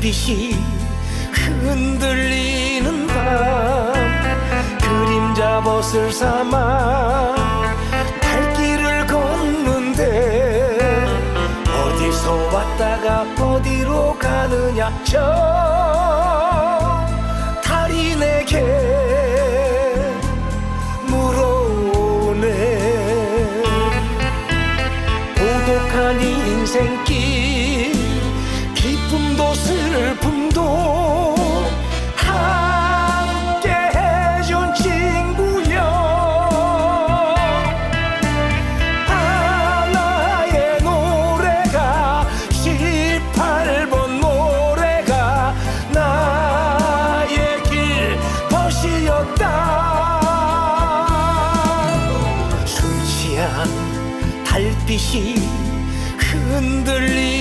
달빛이 흔들리는 밤 그림자 벗을 삼아 발길을 걷는데 어디서 왔다가 어디로 가느냐 저 달이 내게 물어오네. 고독한 인생길 달빛이 흔들리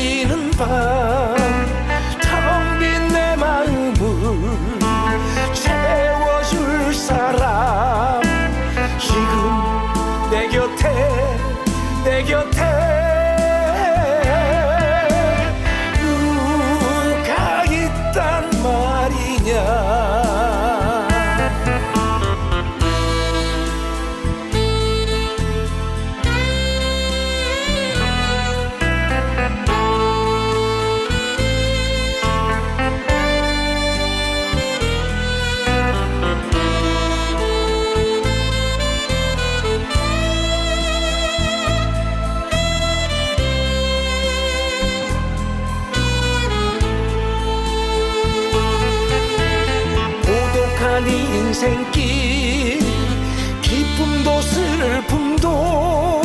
고독한 인생길 기쁨도 슬픔도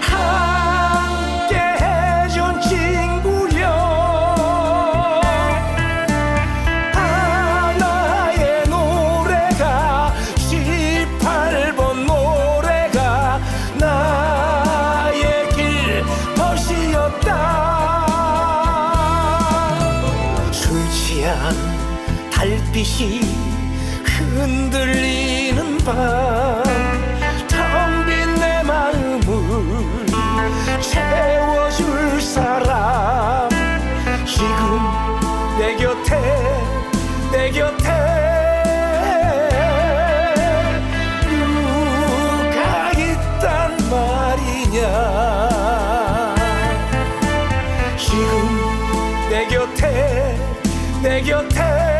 함께 해준 친구여. 하나의 노래가 18번 노래가 나의 길 벗이었다. 술 취한 달빛이 흔들리는 밤텅 빈 내 마음을 채워줄 사람. 지금 내 곁에 내 곁에. 누가 있단 말이냐. 지금 내 곁에 내 곁에